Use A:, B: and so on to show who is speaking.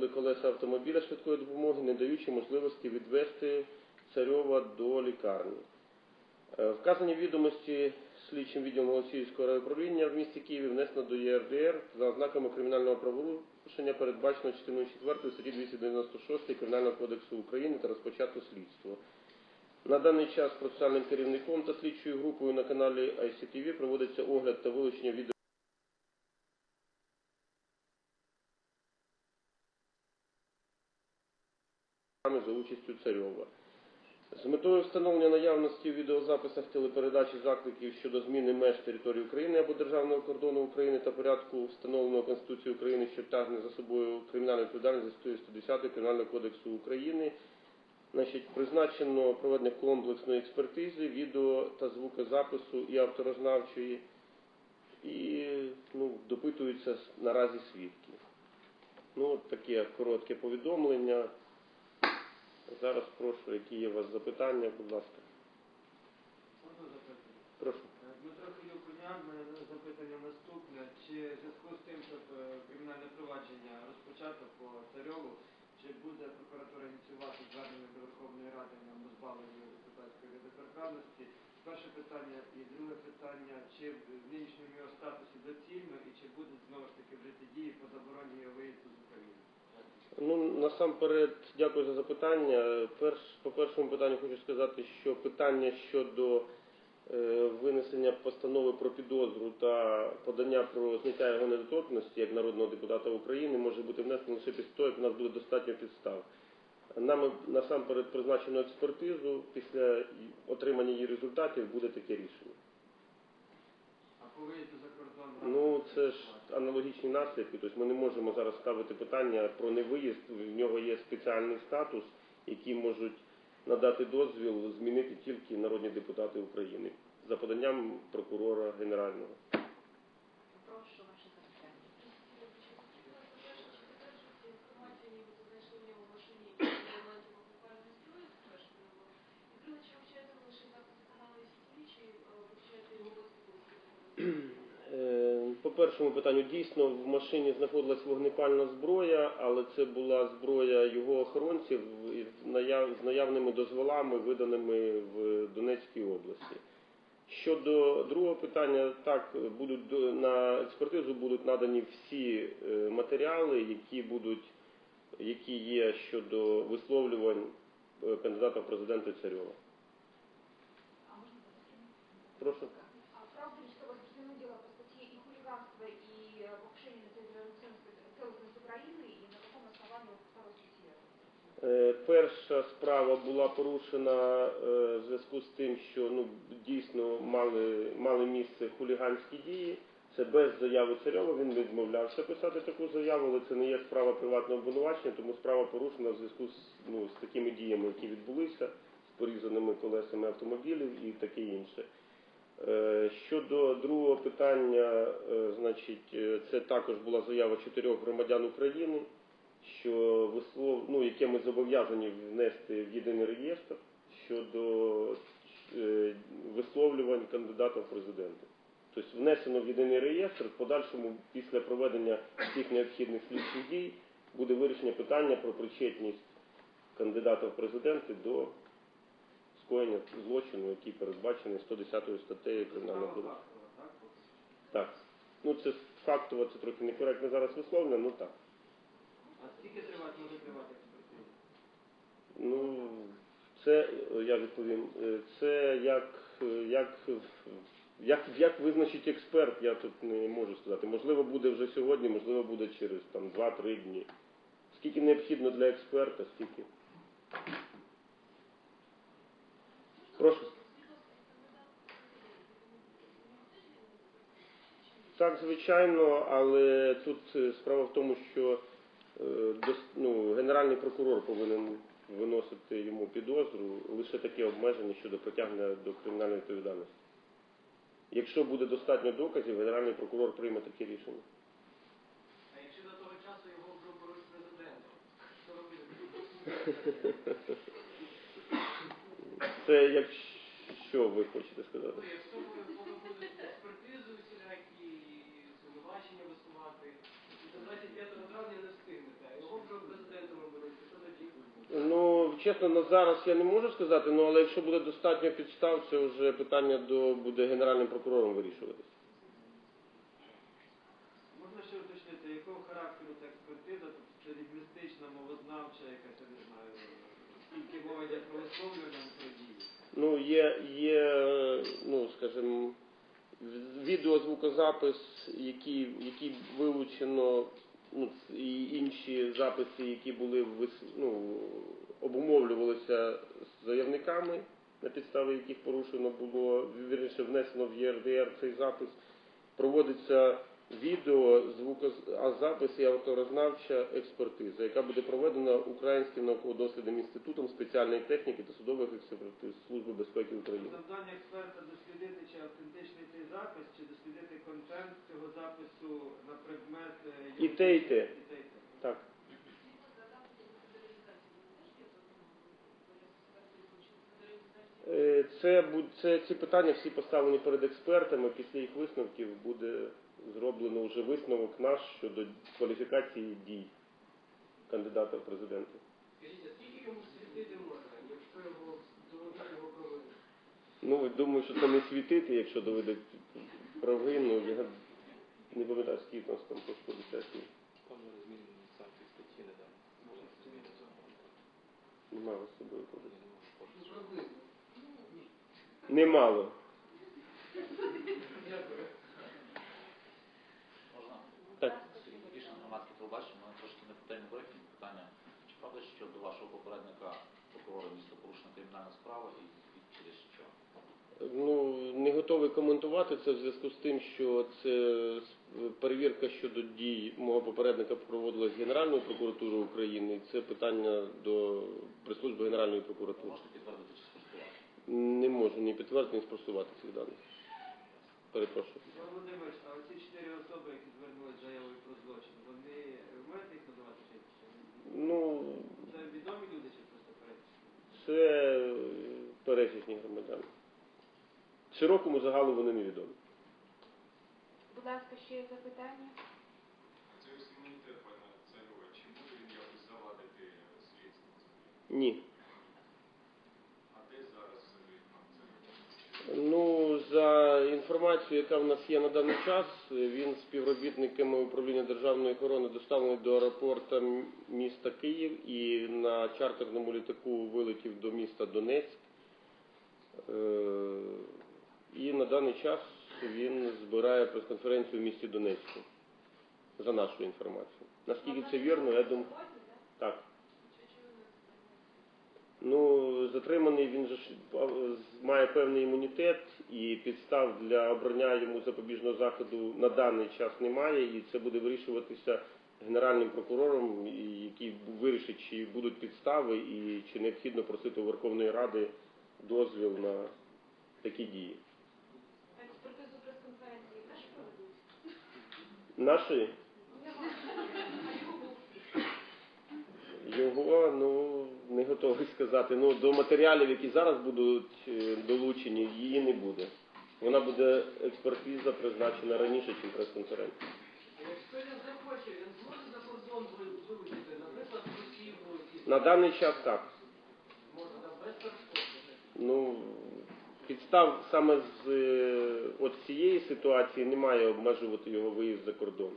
A: пошкодили колеса автомобіля швидкої допомоги, не даючи можливості відвести Царьова до лікарні. Е, Вказані відомості слідчим відділом Голосіївського райуправління в місті Києві внесено до ЄРДР за ознаками кримінального правопорушення, передбачено частиною 4 статті 296 Кримінального кодексу України та розпочато слідство. На даний час процесуальним керівником та слідчою групою на каналі ICTV проводиться огляд та вилучення відео. За участю Царьова. З метою встановлення наявності в відеозаписах телепередачі закликів щодо зміни меж території України або державного кордону України та порядку встановленого Конституцією України, що тягне за собою кримінальну відповідальність за 110 Кримінального кодексу України, значить, призначено проведення комплексної експертизи, відео та звукозапису і авторознавчої, і ну, допитуються наразі свідки. Ну, от таке коротке повідомлення. Зараз прошу, які є у вас запитання, будь ласка.
B: Можна?
A: Прошу.
B: Е, Дмитро Філюкунян, мене запитання наступне. Чи в зв'язку з тим, щоб е, кримінальне провадження розпочато по Царьову, чи буде прокуратура ініціювати звернення до Верховної Ради на позбавлення депутатської недоторканності? Перше питання. І друге питання, чи в нинішньому його статусі доцільно і чи будуть знову ж таки вжиті дії по забороні його виїзду з?
A: Ну, насамперед, дякую за запитання. Перш, по першому питанню хочу сказати, що питання щодо е, винесення постанови про підозру та подання про зняття його недоторкності як народного депутата України може бути внесено лише після того, як у нас буде достатньо підстав. Нами насамперед призначено експертизу. Після отримання її результатів буде таке рішення.
B: А по виїзду за кордон?
A: Ну, це ж аналогічні наслідки. Тобто ми не можемо зараз ставити питання про невиїзд. В нього є спеціальний статус, який можуть надати дозвіл змінити тільки народні депутати України за поданням прокурора генерального.
C: Прошу ваше запитання.
A: Е, По першому питанню, дійсно в машині знаходилась вогнепальна зброя, але це була зброя його охоронців з наявними дозволами, виданими в Донецькій області. Щодо другого питання, так будуть на експертизу будуть надані всі е, матеріали, які будуть, які є щодо висловлювань е, кандидата в президенти Царьова. Прошу. Перша справа була порушена е, в зв'язку з тим, що ну дійсно мали, мали місце хуліганські дії. Це без заяви Царьова. Він відмовлявся писати таку заяву, але це не є справа приватного обвинувачення, тому справа порушена в зв'язку з ну з такими діями, які відбулися, з порізаними колесами автомобілів і таке інше. Е, Щодо другого питання, е, значить, е, це також була заява чотирьох громадян України що вислов, ну, яке ми зобов'язані внести в єдиний реєстр щодо е, висловлювань кандидата в президенти. Тобто внесено в єдиний реєстр, в подальшому після проведення всіх необхідних слідчих дій буде вирішення питання про причетність кандидата в президенти до скоєння злочину, який передбачений 110 статтею Кримінального кодексу.
B: так?
A: Так. Ну це фактово, це трохи некоректно зараз висловлено, ну так.
B: Скільки?
A: Ну, це я відповім. е, Це як, е, як, як, як визначить експерт, я тут не можу сказати. Можливо, буде вже сьогодні, можливо, буде через там 2-3 дні. Скільки необхідно для експерта, стільки. Прошу. Так, звичайно, але тут е, справа в тому, що ну, генеральний прокурор повинен виносити йому підозру лише таке обмеження щодо притягнення до кримінальної відповідальності. Якщо буде достатньо доказів, генеральний прокурор прийме таке рішення.
B: А якщо до того часу його оберуть президентом, що робити?
A: Це як що ви хочете сказати?
B: Ну, якщо ви поки будуть експертизу всілякі звинувачення висувати, і до 25 травня не встигнете, а його вже обрати
A: чесно, на зараз я не можу сказати, ну але якщо буде достатньо підстав, це вже питання до буде генеральним прокурором вирішуватись.
B: Можна ще уточнити, якого характеру ця експертиза? Тобто це лінгвістична, мовознавча, якась, я не знаю, скільки мова йде про висловлювання про дії.
A: Ну, є, є, ну, скажімо, в- відеозвукозапис, який, який вилучено, ну, і інші записи, які були вис- ну, обумовлювалися з заявниками, на підставі яких порушено було, вірніше внесено в ЄРДР цей запис, проводиться відео, звукозапис і авторознавча експертиза, яка буде проведена Українським науково-дослідним інститутом спеціальної техніки та судових експертиз Служби безпеки України.
B: Завдання експерта дослідити, чи автентичний цей запис, чи дослідити контент цього запису на предмет е,
A: І те, і те.
B: І те, і те.
A: Так. Е, Це, бу- це ці питання всі поставлені перед експертами. Після їх висновків буде зроблено вже висновок наш щодо кваліфікації дій кандидата в президенти.
B: Скажіть, а скільки йому світити можна, якщо його доведуть його провину?
A: Ну, думаю, що це не світити, якщо доведуть провину. Я не пам'ятаю, скільки у нас там
D: цього.
A: Немає з собою коли.
D: Я не можу
B: Ну,
D: кошти.
B: приблизно.
A: Немало. Так.
E: Кішин, громадське телебачення, мене трошки не питання брифінг, питання. Чи правда, що до вашого попередника прокурора міста порушена кримінальна справа і, через що?
A: Ну, не готовий коментувати це в зв'язку з тим, що це перевірка щодо дій мого попередника проводилась Генеральною прокуратурою України. Це питання до прес-служби Генеральної прокуратури.
E: можете підтвердити чи спростувати?
A: Не можу ні підтвердити, ні спростувати цих даних. Перепрошую.
B: Пане Володимирович, а оці чотири особи, які звернулися заявою про злочин, вони ви можете їх називати чи?
A: Ну,
B: Це відомі люди чи просто перечні?
A: це е, пересічні громадяни. Широкому загалу вони невідомі.
F: Будь ласка, ще є запитання?
G: Це імунітет пана Царьова. Чи може він якось завадити слідству?
A: Ні. Ну, за інформацією, яка в нас є на даний час, він співробітниками управління державної охорони доставлений до аеропорту міста Київ і на чартерному літаку вилетів до міста Донецьк. Е, І на даний час він збирає прес-конференцію в місті Донецьку. За нашу інформацію. Наскільки це вірно, я думаю. Так. Ну, затриманий він же ж має певний імунітет і підстав для обрання йому запобіжного заходу на даний час немає, і це буде вирішуватися генеральним прокурором, який вирішить, чи будуть підстави і чи необхідно просити у Верховної Ради дозвіл на такі дії.
F: Експертизу прес-конференції наші проведуть?
A: Наші його ну не готовий сказати. Ну до матеріалів, які зараз будуть е, долучені, її не буде. Вона буде експертиза призначена раніше, ніж прес-конференція.
B: Якщо він захоче, він зможе за кордон вилучити, наприклад, Росію
A: На даний час так. Ну підстав саме з е, от цієї ситуації немає обмежувати його виїзд за кордон.